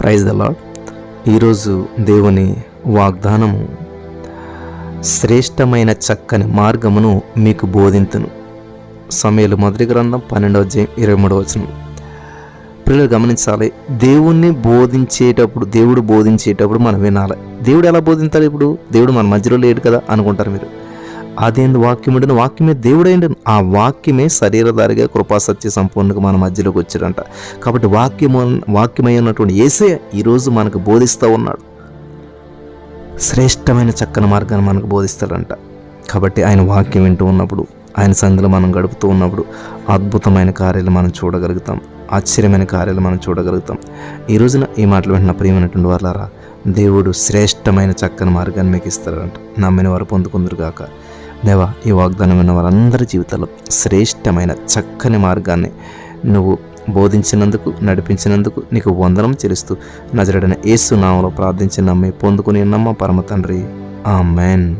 Praise the lord ఈరోజు దేవుని వాగ్దానము శ్రేష్టమైన చక్కని మార్గమును మీకు బోధింతును. సమయలు మొదటి గ్రంథం పన్నెండవ జయం ఇరవై మూడవ వచనం. పిల్లలు గమనించాలి దేవుణ్ణి బోధించేటప్పుడు దేవుడు బోధించేటప్పుడు మనం వినాలి. దేవుడు ఎలా బోధించాలి ఇప్పుడు? దేవుడు మన మధ్యలో లేడు కదా అనుకుంటారు మీరు. అదేంది వాక్యం ఉండిన వాక్యమే దేవుడైండు. ఆ వాక్యమే శరీరధారిగా కృపాసత్య సంపూర్ణకు మన మధ్యలోకి వచ్చాడంట కాబట్టి వాక్యము వాక్యమై ఉన్నటువంటి ఏసే ఈరోజు మనకు బోధిస్తూ ఉన్నాడు. శ్రేష్టమైన చక్కని మార్గాన్ని మనకు బోధిస్తాడంట. కాబట్టి ఆయన వాక్యం వింటూ ఉన్నప్పుడు ఆయన సంధిలో మనం గడుపుతూ ఉన్నప్పుడు అద్భుతమైన కార్యాలు మనం చూడగలుగుతాం. ఆశ్చర్యమైన కార్యాలు మనం చూడగలుగుతాం. ఈ రోజున ఈ మాటలు వింటున్న ప్రియమైనటువంటి వాళ్ళారా దేవుడు శ్రేష్టమైన చక్కని మార్గాన్ని మీకు ఇస్తాడంట. నమ్మిన వారు పొందుకుందరు కాక దేవా ఈ వాగ్దానం విన్న వారందరి జీవితంలో శ్రేష్టమైన చక్కని మార్గాన్ని నువ్వు బోధించినందుకు నడిపించినందుకు నీకు వందనం చెల్లిస్తూ నజరడిన యేసు నామలో ప్రార్థించి నమ్మి పొందుకుని నమ్మ పరమ తండ్రి. ఆ మ్యాన్